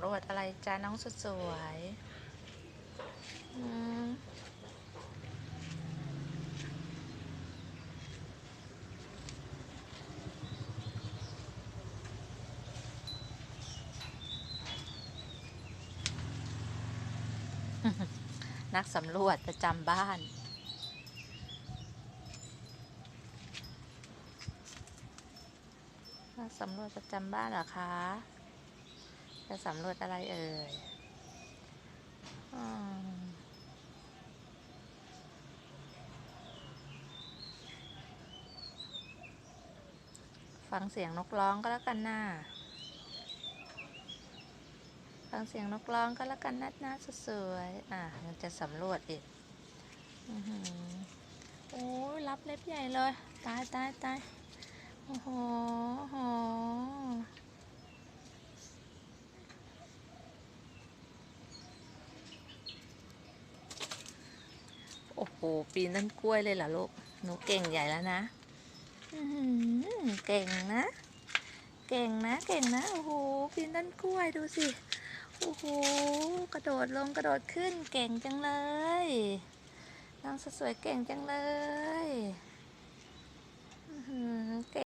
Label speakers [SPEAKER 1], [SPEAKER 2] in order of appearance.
[SPEAKER 1] ำรวจอะไรจ้าน้องสุดสวยนักสำรวจประจำบ้าน นักสำรวจประจำบ้านเหรอคะ จะสำรวจอะไรเอ่ยฟังเสียงนกร้องก็แล้วกันนะฟังเสียงนกร้องก็แล้วกันนัดนะสวยๆอะยังจะสำรวจอีกโอ้ยรับเล็บใหญ่เลย ตายตายตายโอ้โห โอ้โห ปีนต้นกล้วยเลยเหรอลูก หนูเก่งใหญ่แล้วนะเก่งนะ เก่งนะ เก่งนะ โอ้โห ปีนต้นกล้วยดูสิ โอ้โห กระโดดลงกระโดดขึ้น เก่งจังเลย น้องสวยเก่งจังเลยเก่ง